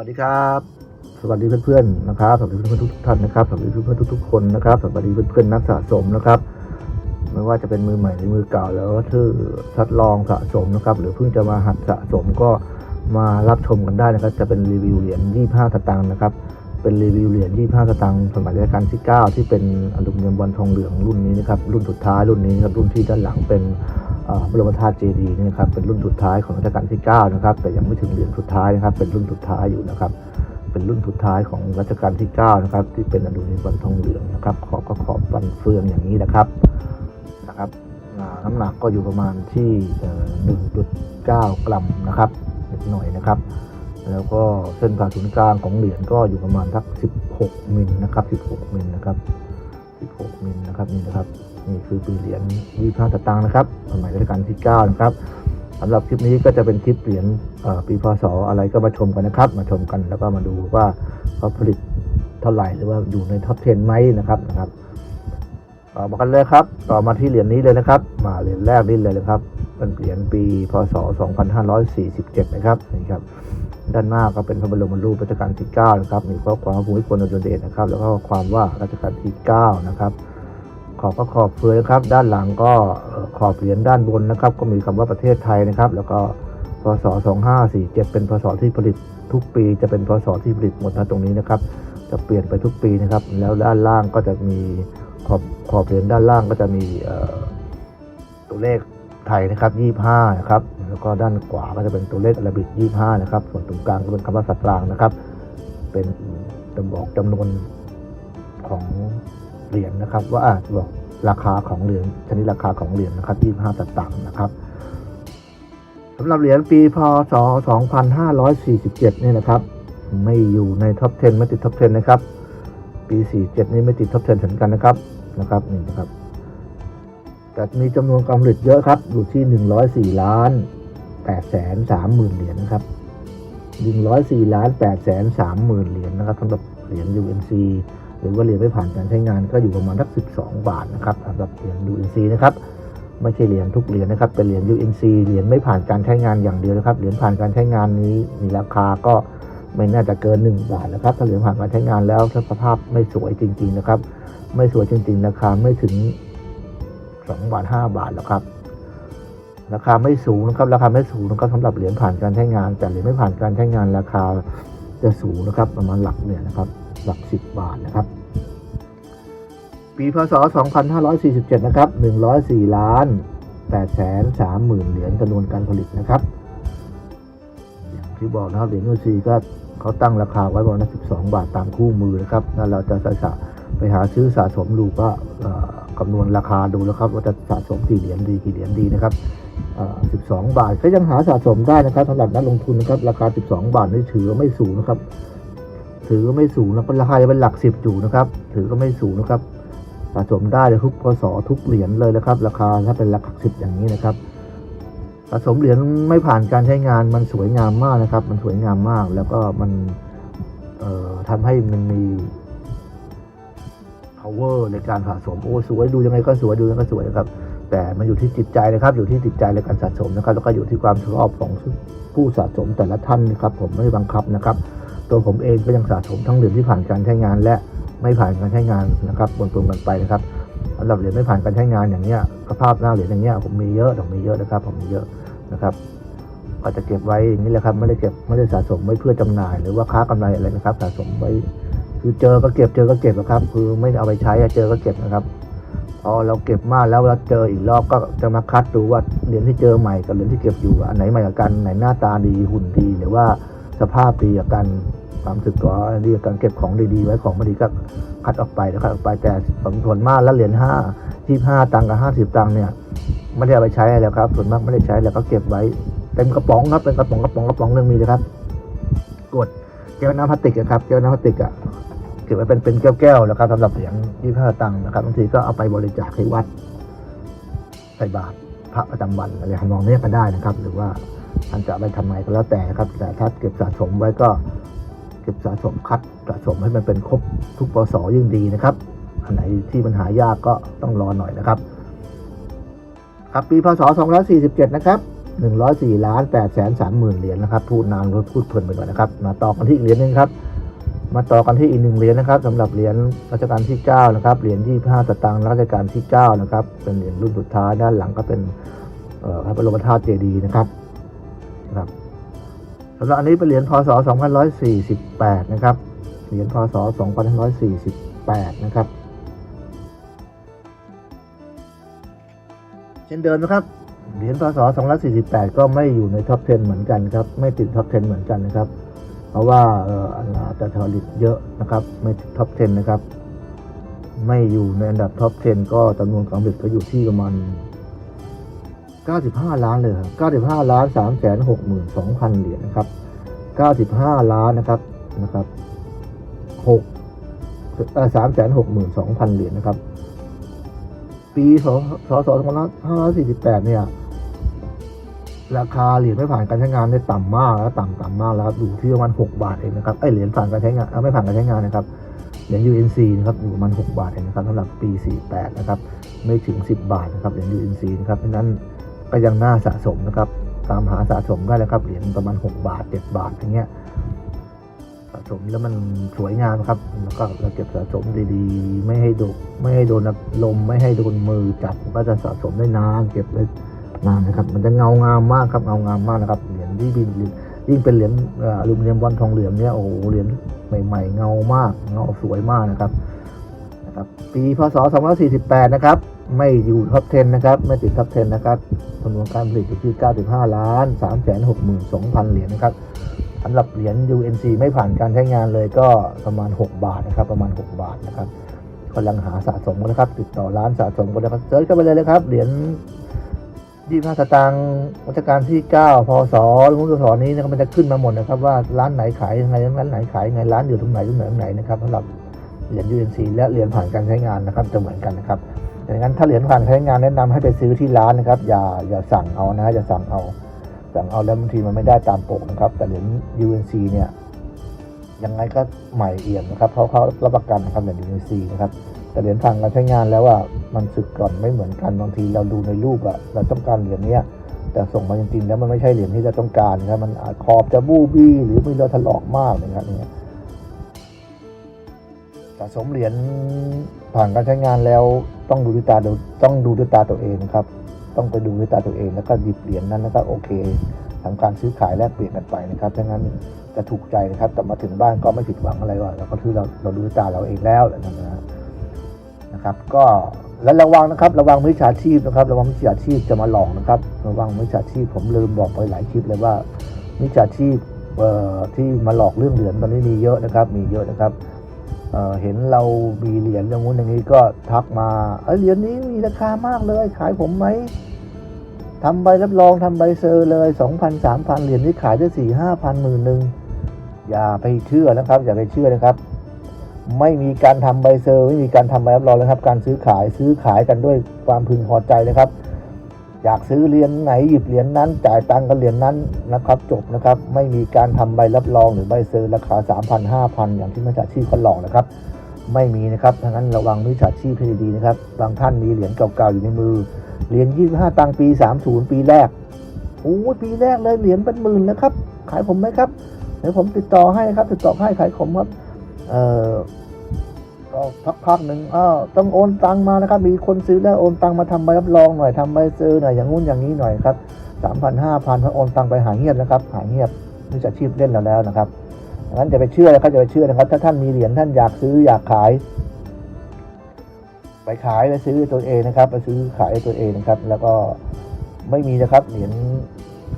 วัสดีครับ สวัสดีเพื่อนๆนะครับสวัสดีเพื่อนๆทุกท่านนะครับสวัสดีเพื่อนๆทุกๆคนนะครับสวัสดีเพื่อนๆนักสะสมนะครับไม่ว่าจะเป็นมือใหม่หรือมือเก่าแล้วก็ที่ทดลองสะสมนะครับ หรือเพิ่งจะมาหัดสะสมก็มารับชมกันได้นะครับ จะเป็นรีวิวเหรียญ25สตางค์นะครับ เป็นรีวิวเหรียญ25สตางค์สมัยรัชกาลที่9ที่เป็นอลูมิเนียมบอลทองเหลืองรุ่นนี้นะครับรุ่นสุดท้ายรุ่นนี้นะครับรุ่นที่ด้านหลังเป็น บรมธาตุเจดีย์นี่นะครับเป็นรุ่นสุดท้ายของรัชกาลที่9นะครับแต่ยังไม่ถึงเหรียญสุดท้ายนะครับ เป็นรุ่นสุดท้ายอยู่นะครับ เป็นรุ่นสุดท้ายของรัชกาลที่9นะครับที่เป็นอลูมิเนียมบอลทองเหลืองนะครับ ขอบก็ขอบฟันเฟืองอย่างนี้นะครับนะครับน้ำหนักก็อยู่ประมาณที่เอ่อ1.9 กรัมนะครับนิดหน่อยนะครับ แล้วก็เส้นผ่าศูนย์กลางของเหรียญก็อยู่ประมาณสัก 16 มิลนะครับ 16 มิลนะครับ 16 มิลนะครับนี่นะครับ นี่คือปีเหรียญ25สตางค์นะครับสมัยรัชกาลที่9นะครับสำหรับคลิปนี้ก็จะเป็นคลิปเหรียญปีพศอะไรก็มาชมกันนะครับ มาชมกันแล้วก็มาดูว่าเขาผลิตเท่าไหร่หรือว่าอยู่ในท็อป10ไหมนะครับนะครับต่อมากันเลยครับ ต่อมาที่เหรียญนี้เลยนะครับ มาเหรียญแรกนี่เลยนะครับเป็นเหรียญปีพศ 2547 นะครับนี่ครับด้านหน้าก็เป็นพระบรมรูปรัชกาลที่ 9 นะครับ มีข้อความว่าภูมิพลอดุลยเดชนะครับ แล้วก็ความว่ารัชกาลที่ 9 นะครับ ขอบก็ขอบเฟือยครับ ด้านหลังก็ขอบเหรียญด้านบนนะครับ ก็มีคำว่าประเทศไทยนะครับ แล้วก็พศ 2547 เป็นพศที่ผลิตทุกปี จะเป็นพศที่ผลิตหมดนะตรงนี้นะครับ จะเปลี่ยนไปทุกปีนะครับ แล้วด้านล่างก็จะมีขอบขอบเหรียญด้านล่างก็จะมีตัวเลขไทยนะครับ 25 นะครับ แล้วก็ด้านขวาก็จะเป็นตัวเลขอาราบิก 25 นะครับ ส่วนตรงกลางก็เป็นคำว่าสัตว์กลางนะครับ เป็นจะบอกจำนวนของ เหรียญนะครับ ว่าอะบอกราคาของเหรียญชนิดราคาของเหรียญนะครับ25สตางค์นะครับสำหรับเหรียญปีพศ 2547 นี่นะครับ ไม่อยู่ในท็อป 10 ไม่ติดท็อป 10 นะครับ ปี 47 นี่ไม่ติดท็อป 10 เหมือนกันนะครับนะครับนี่นะครับแต่มีจำนวนการผลิตเยอะครับ อยู่ที่ 104 ล้าน8แสน3หมื่นเหรียญนะครับ 104 ล้าน8แสน3หมื่นเหรียญนะครับสำหรับเหรียญ UNC หรือว่าเหรียญไม่ผ่านการใช้งานก็อยู่ประมาณสัก12 บาทนะครับสำหรับเหรียญ UNC นะครับไม่ใช่เหรียญทุกเหรียญนะครับ เป็นเหรียญ UNC เหรียญไม่ผ่านการใช้งานอย่างเดียวนะครับ เหรียญผ่านการใช้งานนี้มีราคาก็ไม่น่าจะเกิน 1 บาทนะครับ ถ้าเหรียญผ่านการใช้งานแล้วถ้าสภาพไม่สวยจริง ๆนะครับ ไม่สวยจริง ๆ ราคาไม่ถึง2บาท5บาทหรอกครับ ราคาไม่สูงนะครับ ราคาไม่สูงนะครับสำหรับเหรียญผ่านการใช้งาน แต่เหรียญไม่ผ่านการใช้งานราคาจะสูงนะครับ ประมาณหลักเนี่ยนะครับ หลัก 10 บาทนะครับ ปีพศ 2547 นะครับ 104 ล้าน8แสน3หมื่นเหรียญจำนวนการผลิตนะครับ อย่างที่บอกนะครับเหรียญยูซีก็เขาตั้งราคาไว้ประมาณ12 บาทตามคู่มือนะครับถ้าเราจะสะไปหาซื้อสะสมดูก็คำนวณราคาดูแล้วครับว่าจะสะสมกี่เหรียญดีกี่เหรียญดีนะครับเอ่อ12 บาทก็ยังหาสะสมได้นะครับสำหรับนักลงทุนนะครับราคา 12 บาทนี่ถือไม่สูงนะครับ ถือว่าไม่สูงนะราคาจะเป็นหลักสิบอยู่นะครับ ถือก็ไม่สูงนะครับสะสมได้เลยทุกพศทุกเหรียญเลยนะครับ ราคาถ้าเป็นหลักสิบอย่างนี้นะครับสะสมเหรียญไม่ผ่านการใช้งานมันสวยงามมากนะครับ มันสวยงามมากแล้วก็มันเอ่อทำให้มันมี power ในการสะสมโอ้สวยดูยังไงก็สวยดูยังไงก็สวยนะครับ แต่มันอยู่ที่จิตใจนะครับ อยู่ที่จิตใจในการสะสมนะครับ แล้วก็อยู่ที่ความชอบของผู้สะสมแต่ละท่านนะครับ ผมไม่บังคับนะครับ ตัวผมเองก็ยังสะสมทั้งเหรียญที่ผ่านการใช้งาน และไม่ผ่านการใช้งานนะครับบนตัวกันไปนะครับสำหรับเหรียญไม่ผ่านการใช้งานอย่างเนี้ยสภาพหน้าเหรียญอย่างเนี้ยผมมีเยอะผมมีเยอะนะครับ ผมมีเยอะนะครับก็จะเก็บไว้อย่างนี้แหละครับไม่ได้เก็บไม่ได้สะสมไว้เพื่อจำหน่าย หรือว่าค้ากำไรอะไรนะครับ สะสมไว้ คือเจอก็เก็บเจอก็เก็บนะครับ คือไม่เอาไปใช้เจอก็เก็บนะครับพอเราเก็บมากแล้วเราเจออีกรอบก็จะมาคัดดูว่าเหรียญที่เจอใหม่กับเหรียญที่เก็บอยู่อันไหนใหม่กันไหนหน้าตาดีหุ่นดีหรือว่าสภาพดีกัน ความสึกก็ดีกว่ากันเก็บของดีๆไว้ของไม่ดีก็คัดออกไปแล้วคัดออกไปแต่ส่วนมากแล้วเหรียญห้าที่ห้าตังค์กับห้าสิบตังค์เนี่ยไม่ได้เอาไปใช้อะไรแล้วครับ ส่วนมากไม่ได้ใช้แล้วก็เก็บไว้เต็มกระป๋องครับเป็นกระป๋องกระป๋องกระป๋องหนึงมีเลยครับ กดแก้วน้ำพลาสติกอะครับแก้วน้ำพลาสติกอะเก็บไว้เป็นเป็นแก้วๆแล้วครับสำหรับเหรียญยี่ห้าตังค์นะครับบางทีก็เอาไปบริจาคให้วัดใส่บาตรพระประจำวันอะไรทำนองนี้ก็ได้นะครับ หรือว่าท่านจะไปทำไมก็แล้วแต่ครับ แต่ถ้าเก็บสะสมไว้ก็ ก็บสะสมคัดสะสมให้มันเป็นครบทุกปศยิ่งดีนะครับ อันไหนที่มันหายากก็ต้องรอหน่อยนะครับครับปีพศ 247 นะครับ104ล้าน8แสน3หมื่นเหรียญนะครับ พูดนานก็พูดเพลินไปหน่อยนะครับมาต่อกันที่อีกเหรียญหนึงครับ มาต่อกันที่อีกหนึ่งเหรียญนะครับสำหรับเหรียญรัชกาลที่ 9 นะครับเหรียญ25สตางค์รัชกาลที่ 9 นะครับ เป็นเหรียญรุ่นสุดท้ายด้านหลังก็เป็นพระบรมธาตุเจดีย์นะครับครับ สำหรับอันนี้เป็นเหรียญพศ2548 นะครับ เหรียญพศ2548 นะครับ เช่นเดิมนะครับ เหรียญพศ2548 ก็ไม่อยู่ในท็อป 10 เหมือนกันครับ ไม่ติดท็อป 10 เหมือนกันนะครับ เพราะว่าเอ่ออันจะผลิตเยอะนะครับ ไม่ติดท็อป 10 นะครับ ไม่อยู่ในอันดับท็อป 10 ก็จำนวนการผลิตก็อยู่ที่ประมาณ 95 ล้านเลยครับ95 ล้าน3แสน62,000 เหรียญนะครับ 95 ล้านนะครับนะครับ6เอ่อ3แสน62,000 เหรียญนะครับ ปีสศ2548 เนี่ย ราคาเหรียญไม่ผ่านการใช้งานได้ต่ำมากแล้วต่ำต่ำมากแล้วครับอยู่ที่ประมาณ 6 บาทเองนะครับไอเหรียญผ่านการใช้งานเอ้าไม่ผ่านการใช้งานนะครับเหรียญ UNC นะครับอยู่ประมาณ 6 บาทเองนะครับสำหรับปี 48 นะครับ ไม่ถึง 10 บาทนะครับเหรียญ UNC นะครับเพราะฉะนั้น ก็ยังน่าสะสมนะครับ ตามหาสะสมได้นะครับเหรียญประมาณ 6 บาท 7 บาทอย่างเงี้ยสะสมแล้วมันสวยงามครับแล้วก็เราเก็บสะสมดีๆ ไม่ให้โดนไม่ให้โดนลมไม่ให้โดนมือจับก็จะสะสมได้นาน เก็บได้นานนะครับ มันจะเงางามมากครับเงางามมากนะครับเหรียญที่บินยิ่งเป็นเหรียญเอ่ออลูมิเนียมวันทองเหลืองเนี่ยโอ้โหเหรียญใหม่ ๆ เงามากเงาสวยมากนะครับ นะครับ ปีพศ 2548 นะครับ ไม่อยู่ท็อป 10 นะครับ ไม่ติดท็อป 10 นะครับจำนวนการผลิตอยู่ที่ 95 ล้าน 3 6 2 0 0 0 เหรียญนะครับสำหรับเหรียญ UNC ไม่ผ่านการใช้งานเลยก็ประมาณ 6 บาทนะครับ ประมาณ 6 บาทนะครับกำลังหาสะสมกันนะครับ ติดต่อร้านสะสมกันนะครับเซิร์ชเข้าไปเลยนะครับ เหรียญ25สตางค์รัชกาลที่ 9 พศรุ่นพศนี้นะครับมันจะขึ้นมาหมดนะครับ ว่าร้านไหนขายยังไงร้านไหนขายยังไงร้านอยู่ตรงไหนตรงไหนตรงไหนนะครับสำหรับ เหรียญ UNC และเหรียญผ่านการใช้งานนะครับจะเหมือนกันนะครับดังนั้นถ้าเหรียญผ่านการใช้งานแนะนำให้ไปซื้อที่ร้านนะครับอย่าอย่าสั่งเอานะอย่าสั่งเอาสั่งเอาแล้วบางทีมันไม่ได้ตามปกนะครับ แต่เหรียญ UNC เนี่ยยังไงก็ใหม่เอี่ยมนะครับเพราะเขารับประกันนะครับเหรียญ UNC นะครับแต่เหรียญผ่านการใช้งานแล้วว่ามันสึกก่อนไม่เหมือนกันบางทีเราดูในรูปอะเราต้องการเหรียญเนี้ยแต่ส่งมาจริงๆแล้วมันไม่ใช่เหรียญที่เราต้องการนะครับมันอาจขอบจะบูบี้หรือมีรอยถลอกมากนะครับเนี่ย สะสมเหรียญผ่านการใช้งานแล้วต้องดูด้วยตาต้องดูด้วยตาตัวเองครับ ต้องไปดูด้วยตาตัวเองแล้วก็หยิบเหรียญนั้นแล้วก็โอเคทำการซื้อขายแลกเปลี่ยนกันไปนะครับดังนั้นจะถูกใจนะครับแต่มาถึงบ้านก็ไม่ผิดหวังอะไรว่าเราก็คือเราเราดูด้วยตาเราเองแล้วนะนะครับ ก็และระวังนะครับ ระวังมิจฉาชีพนะครับ ระวังมิจฉาชีพจะมาหลอกนะครับ ระวังมิจฉาชีพผมลืมบอกไปหลายคลิปเลยว่ามิจฉาชีพเอ่อที่มาหลอกเรื่องเหรียญตอนนี้มีเยอะนะครับ มีเยอะนะครับ เเห็นเรามีเหรียญอย่างงู้นอย่างนี้ก็ทักมาเอยเหรียญนี้มีราคามากเลย ขายผมไหมทำใบรับรองทำใบเซอร์เลยสองพันสามพันเหรียญนี้ขายได้สี่ห้าพันหมื่นหนึ่งอย่าไปเชื่อนะครับ อย่าไปเชื่อนะครับ ไม่มีการทำใบเซอร์ ไม่มีการทำใบรับรองนะครับ การซื้อขายซื้อขายกันด้วยความพึงพอใจนะครับ อยากซื้อเหรียญไหนหยิบเหรียญนั้น จ่ายตังค์กับเหรียญนั้นนะครับ จบนะครับ ไม่มีการทำใบรับรองหรือใบเซอร์ราคา 3,000 5,000 อย่างที่มิจฉาชีพเขาหลอกนะครับ ไม่มีนะครับดังนั้นระวังมิจฉาชีพให้ดีๆนะครับบางท่านมีเหรียญเก่าๆอยู่ในมือเหรียญ25 ตังค์ปี 30 ปีแรกโอ้ปีแรกเลยเหรียญเป็นหมื่นแล้วครับขายผมไหมครับเดี๋ยวผมติดต่อให้ครับติดต่อให้ขายผมครับเอ่อ ก็พักๆหนึ่งอ้าวต้องโอนตังมานะครับ มีคนซื้อแล้วโอนตังมาทำใบรับรองหน่อยทำใบเซอร์หน่อยอย่างงู้นอย่างนี้หน่อยครับสามพันห้าพันพอโอนตังไปหาเงียบนะครับ หาเงียบมิจฉาชีพเล่นเราแล้วนะครับดังนั้นจะไปเชื่อนะครับจะไปเชื่อนะครับ ถ้าท่านมีเหรียญท่านอยากซื้ออยากขาย ไปขายไปซื้อตัวเองนะครับ ไปซื้อขายตัวเองนะครับ แล้วก็ไม่มีนะครับเหรียญ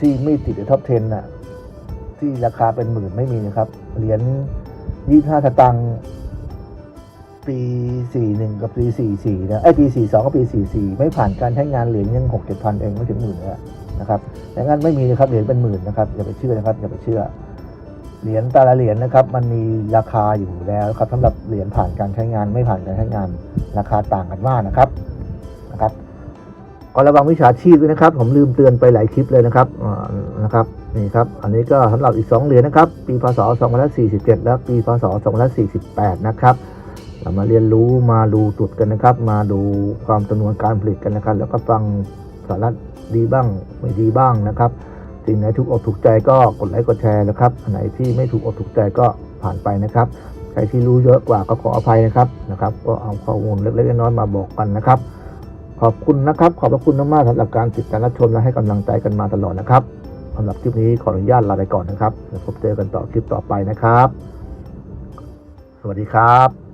ที่ไม่ติดในท็อป10น่ะที่ราคาเป็นหมื่นไม่มีนะครับเหรียญยี่ห้าสตังค์ ปี 41 กับปี 44 นะไอยปี 42 กับปี 44 ไม่ผ่านการใช้งานเหรียญยัง 6 7พันเองไม่ถึงหมื่นเลยนะครับดังนั้นไม่มีนะครับเหรียญเป็นหมื่นนะครับอย่าไปเชื่อนะครับอย่าไปเชื่อเหรียญแต่ละเหรียญนะครับ มันมีราคาอยู่แล้วครับสำหรับเหรียญผ่านการใช้งานไม่ผ่านการใช้งานราคาต่างกันมากนะครับนะครับก็ระวังวิชาชีพด้วยนะครับ ผมลืมเตือนไปหลายคลิปเลยนะครับนะครับนี่ครับ อันนี้ก็สำหรับอีก 2 เหรียญนะครับ ปีพศ2547 และปีพศ2548 นะครับ มาเรียนรู้มาดูจุดกันนะครับ มาดูความจำนวนการผลิตกันนะครับ แล้วก็ฟังสาระดีบ้างไม่ดีบ้างนะครับสิ่งไหนถูกอกถูกใจก็กดไลค์กดแชร์นะครับอันไหนที่ไม่ถูกอกถูกใจก็ผ่านไปนะครับใครที่รู้เยอะกว่าก็ขออภัยนะครับนะครับ ก็เอาข้อมูลเล็กๆน้อยๆมาบอกกันนะครับ ขอบคุณนะครับ ขอบพระคุณมากๆสำหรับการติดตามรับชมและให้กำลังใจกันมาตลอดนะครับสำหรับคลิปนี้ขออนุญาตลาไปก่อนนะครับแล้วพบเจอกันต่อคลิปต่อไปนะครับ สวัสดีครับ